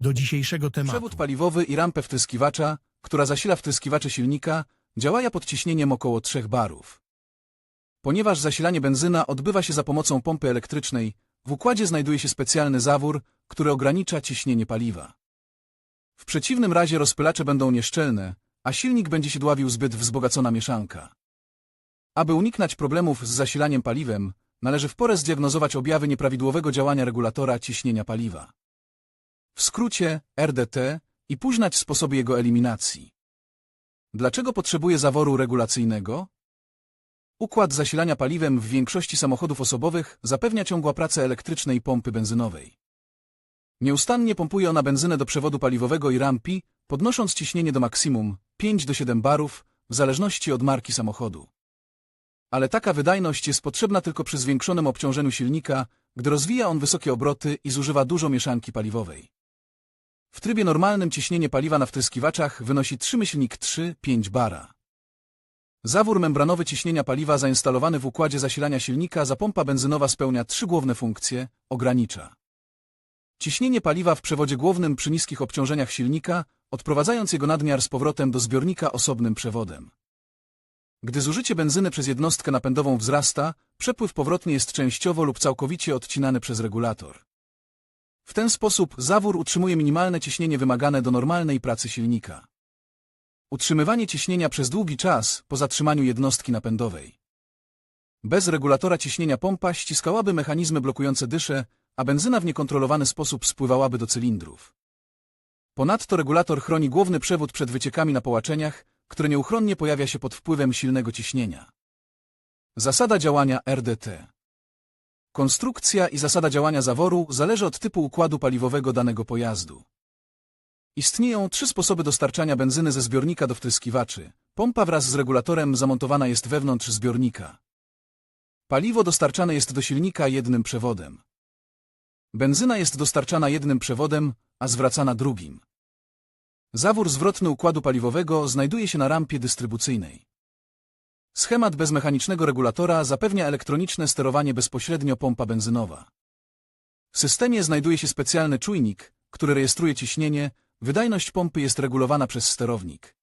do dzisiejszego tematu. Przewód paliwowy i rampę wtryskiwacza, która zasila wtryskiwacze silnika, działają pod ciśnieniem około 3 barów. Ponieważ zasilanie benzyna odbywa się za pomocą pompy elektrycznej, w układzie znajduje się specjalny zawór, który ogranicza ciśnienie paliwa. W przeciwnym razie rozpylacze będą nieszczelne, a silnik będzie się dławił zbyt wzbogacona mieszanka. Aby uniknąć problemów z zasilaniem paliwem, należy w porę zdiagnozować objawy nieprawidłowego działania regulatora ciśnienia paliwa. W skrócie RDT i późnać sposoby jego eliminacji. Dlaczego potrzebuje zaworu regulacyjnego? Układ zasilania paliwem w większości samochodów osobowych zapewnia ciągła pracę elektrycznej pompy benzynowej. Nieustannie pompuje ona benzynę do przewodu paliwowego i rampi, podnosząc ciśnienie do maksimum 5 do 7 barów, w zależności od marki samochodu. Ale taka wydajność jest potrzebna tylko przy zwiększonym obciążeniu silnika, gdy rozwija on wysokie obroty i zużywa dużo mieszanki paliwowej. W trybie normalnym ciśnienie paliwa na wtryskiwaczach wynosi 3,3-5 bara. Zawór membranowy ciśnienia paliwa zainstalowany w układzie zasilania silnika za pompa benzynowa spełnia trzy główne funkcje, ogranicza. Ciśnienie paliwa w przewodzie głównym przy niskich obciążeniach silnika, odprowadzając jego nadmiar z powrotem do zbiornika osobnym przewodem. Gdy zużycie benzyny przez jednostkę napędową wzrasta, przepływ powrotny jest częściowo lub całkowicie odcinany przez regulator. W ten sposób zawór utrzymuje minimalne ciśnienie wymagane do normalnej pracy silnika. Utrzymywanie ciśnienia przez długi czas po zatrzymaniu jednostki napędowej. Bez regulatora ciśnienia pompa ściskałaby mechanizmy blokujące dysze, a benzyna w niekontrolowany sposób spływałaby do cylindrów. Ponadto regulator chroni główny przewód przed wyciekami na połaczeniach, które nieuchronnie pojawia się pod wpływem silnego ciśnienia. Zasada działania RDT Konstrukcja i zasada działania zaworu zależy od typu układu paliwowego danego pojazdu. Istnieją trzy sposoby dostarczania benzyny ze zbiornika do wtryskiwaczy. Pompa wraz z regulatorem zamontowana jest wewnątrz zbiornika. Paliwo dostarczane jest do silnika jednym przewodem. Benzyna jest dostarczana jednym przewodem, a zwracana drugim. Zawór zwrotny układu paliwowego znajduje się na rampie dystrybucyjnej. Schemat bezmechanicznego regulatora zapewnia elektroniczne sterowanie bezpośrednio pompa benzynowa. W systemie znajduje się specjalny czujnik, który rejestruje ciśnienie, wydajność pompy jest regulowana przez sterownik.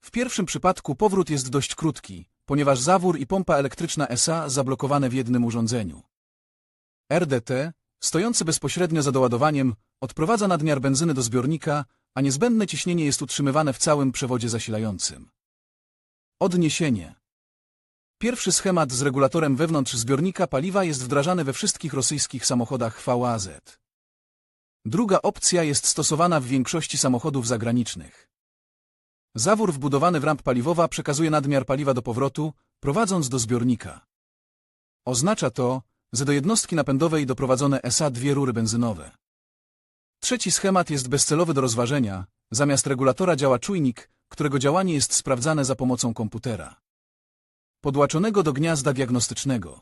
W pierwszym przypadku powrót jest dość krótki, ponieważ zawór i pompa elektryczna SA zablokowane w jednym urządzeniu. RDT, stojący bezpośrednio za doładowaniem, odprowadza nadmiar benzyny do zbiornika, a niezbędne ciśnienie jest utrzymywane w całym przewodzie zasilającym. Odniesienie. Pierwszy schemat z regulatorem wewnątrz zbiornika paliwa jest wdrażany we wszystkich rosyjskich samochodach VAZ. Druga opcja jest stosowana w większości samochodów zagranicznych. Zawór wbudowany w ramp paliwowa przekazuje nadmiar paliwa do powrotu, prowadząc do zbiornika. Oznacza to, że do jednostki napędowej doprowadzone SA dwie rury benzynowe. Trzeci schemat jest bezcelowy do rozważenia, zamiast regulatora działa czujnik, którego działanie jest sprawdzane za pomocą komputera. Podłączonego do gniazda diagnostycznego.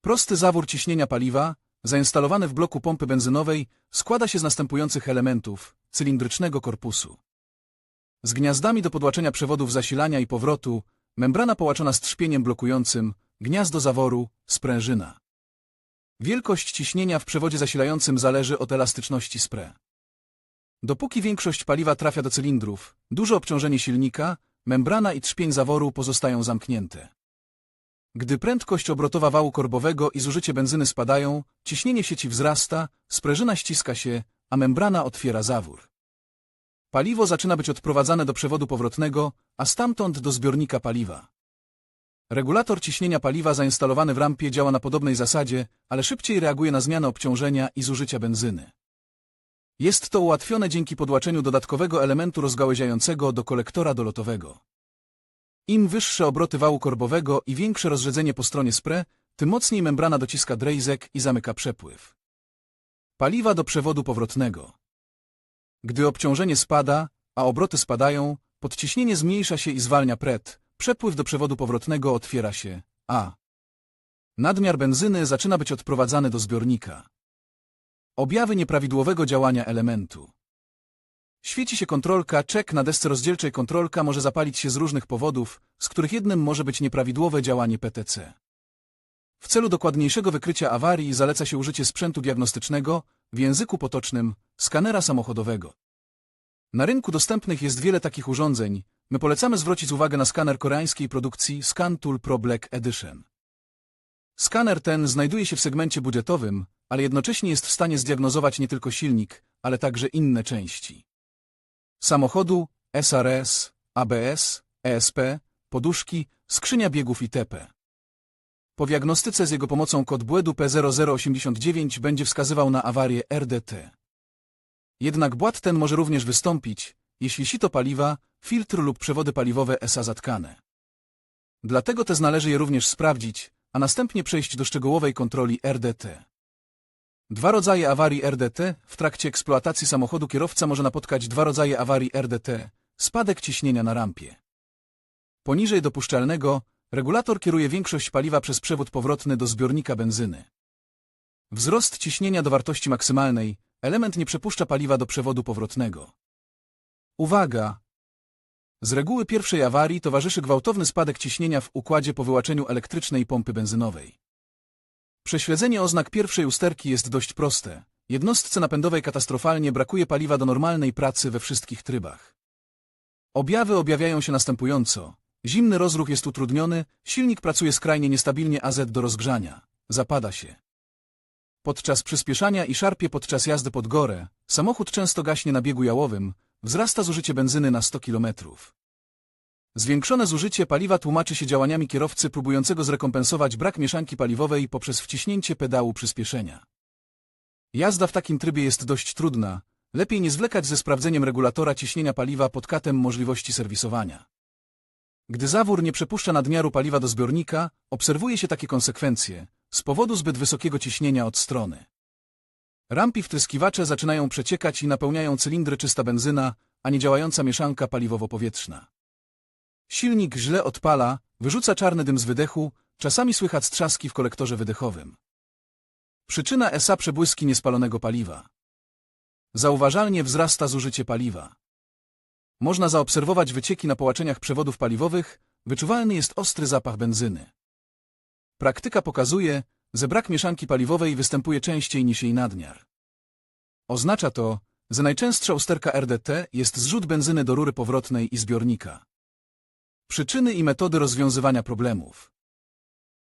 Prosty zawór ciśnienia paliwa, zainstalowany w bloku pompy benzynowej, składa się z następujących elementów cylindrycznego korpusu. Z gniazdami do podłaczenia przewodów zasilania i powrotu, membrana połaczona strzpieniem blokującym, gniazdo zaworu, sprężyna. Wielkość ciśnienia w przewodzie zasilającym zależy od elastyczności spre. Dopóki większość paliwa trafia do cylindrów, duże obciążenie silnika, membrana i trzpień zaworu pozostają zamknięte. Gdy prędkość obrotowa wału korbowego i zużycie benzyny spadają, ciśnienie sieci wzrasta, sprężyna ściska się, a membrana otwiera zawór. Paliwo zaczyna być odprowadzane do przewodu powrotnego, a stamtąd do zbiornika paliwa. Regulator ciśnienia paliwa zainstalowany w rampie działa na podobnej zasadzie, ale szybciej reaguje na zmianę obciążenia i zużycia benzyny. Jest to ułatwione dzięki podłaczeniu dodatkowego elementu rozgałęziającego do kolektora dolotowego. Im wyższe obroty wału korbowego i większe rozrzedzenie po stronie spre, tym mocniej membrana dociska drejzek i zamyka przepływ. Paliwa do przewodu powrotnego. Gdy obciążenie spada, a obroty spadają, podciśnienie zmniejsza się i zwalnia pret, przepływ do przewodu powrotnego otwiera się, a nadmiar benzyny zaczyna być odprowadzany do zbiornika. Objawy nieprawidłowego działania elementu. Świeci się kontrolka, czek na desce rozdzielczej kontrolka może zapalić się z różnych powodów, z których jednym może być nieprawidłowe działanie PTC. W celu dokładniejszego wykrycia awarii zaleca się użycie sprzętu diagnostycznego, w języku potocznym, skanera samochodowego. Na rynku dostępnych jest wiele takich urządzeń, my polecamy zwrócić uwagę na skaner koreańskiej produkcji ScanTool Pro Black Edition. Skaner ten znajduje się w segmencie budżetowym, ale jednocześnie jest w stanie zdiagnozować nie tylko silnik, ale także inne części samochodu, SRS, ABS, ESP, poduszki, skrzynia biegów itp. Po diagnostyce z jego pomocą kod błędu P0089 będzie wskazywał na awarię RDT. Jednak błąd ten może również wystąpić, jeśli sito paliwa, filtr lub przewody paliwowe SA zatkane. Dlatego też należy je również sprawdzić, a następnie przejść do szczegółowej kontroli RDT. Dwa rodzaje awarii RDT. W trakcie eksploatacji samochodu kierowca może napotkać dwa rodzaje awarii RDT. Spadek ciśnienia na rampie. Poniżej dopuszczalnego, regulator kieruje większość paliwa przez przewód powrotny do zbiornika benzyny. Wzrost ciśnienia do wartości maksymalnej, element nie przepuszcza paliwa do przewodu powrotnego. Uwaga! Z reguły pierwszej awarii towarzyszy gwałtowny spadek ciśnienia w układzie po wyłaczeniu elektrycznej pompy benzynowej. Prześledzenie oznak pierwszej usterki jest dość proste. Jednostce napędowej katastrofalnie brakuje paliwa do normalnej pracy we wszystkich trybach. Objawy objawiają się następująco. Zimny rozruch jest utrudniony, silnik pracuje skrajnie niestabilnie AZ do rozgrzania. Zapada się. Podczas przyspieszania i szarpie podczas jazdy pod górę, samochód często gaśnie na biegu jałowym, wzrasta zużycie benzyny na 100 km. Zwiększone zużycie paliwa tłumaczy się działaniami kierowcy próbującego zrekompensować brak mieszanki paliwowej poprzez wciśnięcie pedału przyspieszenia. Jazda w takim trybie jest dość trudna, lepiej nie zwlekać ze sprawdzeniem regulatora ciśnienia paliwa pod katem możliwości serwisowania. Gdy zawór nie przepuszcza nadmiaru paliwa do zbiornika, obserwuje się takie konsekwencje z powodu zbyt wysokiego ciśnienia od strony. Rampi wtryskiwacze zaczynają przeciekać i napełniają cylindry czysta benzyna, a nie działająca mieszanka paliwowo-powietrzna. Silnik źle odpala, wyrzuca czarny dym z wydechu, czasami słychać trzaski w kolektorze wydechowym. Przyczyna SA przebłyski niespalonego paliwa. Zauważalnie wzrasta zużycie paliwa. Można zaobserwować wycieki na połaczeniach przewodów paliwowych, wyczuwalny jest ostry zapach benzyny. Praktyka pokazuje, że brak mieszanki paliwowej występuje częściej niż jej nadmiar. Oznacza to, że najczęstsza usterka RDT jest zrzut benzyny do rury powrotnej i zbiornika. Przyczyny i metody rozwiązywania problemów.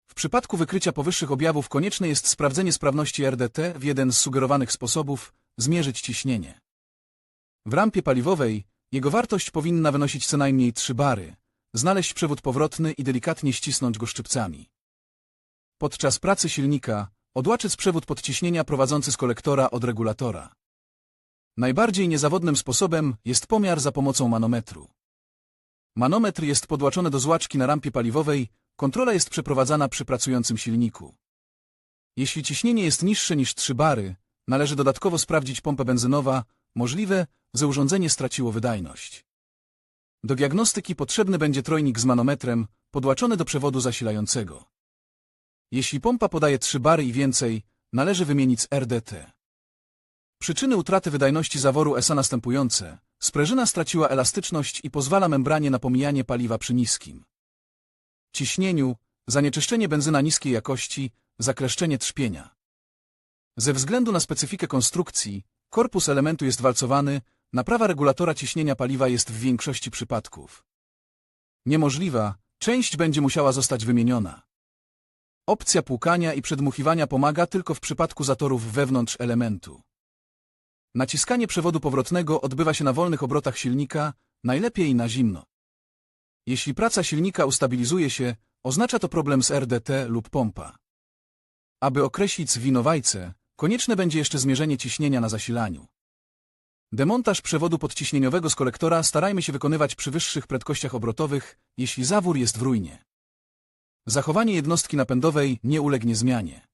W przypadku wykrycia powyższych objawów konieczne jest sprawdzenie sprawności RDT w jeden z sugerowanych sposobów zmierzyć ciśnienie. W rampie paliwowej jego wartość powinna wynosić co najmniej 3 bary, znaleźć przewód powrotny i delikatnie ścisnąć go szczypcami. Podczas pracy silnika odłaczyć przewód podciśnienia prowadzący z kolektora od regulatora. Najbardziej niezawodnym sposobem jest pomiar za pomocą manometru. Manometr jest podłaczony do złaczki na rampie paliwowej, kontrola jest przeprowadzana przy pracującym silniku. Jeśli ciśnienie jest niższe niż 3 bary, należy dodatkowo sprawdzić pompę benzynowa, możliwe, że urządzenie straciło wydajność. Do diagnostyki potrzebny będzie trojnik z manometrem, podłaczony do przewodu zasilającego. Jeśli pompa podaje 3 bary i więcej, należy wymienić RDT. Przyczyny utraty wydajności zaworu ESA następujące. Sprężyna straciła elastyczność i pozwala membranie na pomijanie paliwa przy niskim ciśnieniu, zanieczyszczenie benzyna niskiej jakości, zakleszczenie trzpienia. Ze względu na specyfikę konstrukcji, korpus elementu jest walcowany, naprawa regulatora ciśnienia paliwa jest w większości przypadków niemożliwa, część będzie musiała zostać wymieniona. Opcja płukania i przedmuchiwania pomaga tylko w przypadku zatorów wewnątrz elementu. Naciskanie przewodu powrotnego odbywa się na wolnych obrotach silnika, najlepiej na zimno. Jeśli praca silnika ustabilizuje się, oznacza to problem z RDT lub pompa. Aby określić winowajcę, konieczne będzie jeszcze zmierzenie ciśnienia na zasilaniu. Demontaż przewodu podciśnieniowego z kolektora starajmy się wykonywać przy wyższych prędkościach obrotowych, jeśli zawór jest w ruinie. Zachowanie jednostki napędowej nie ulegnie zmianie.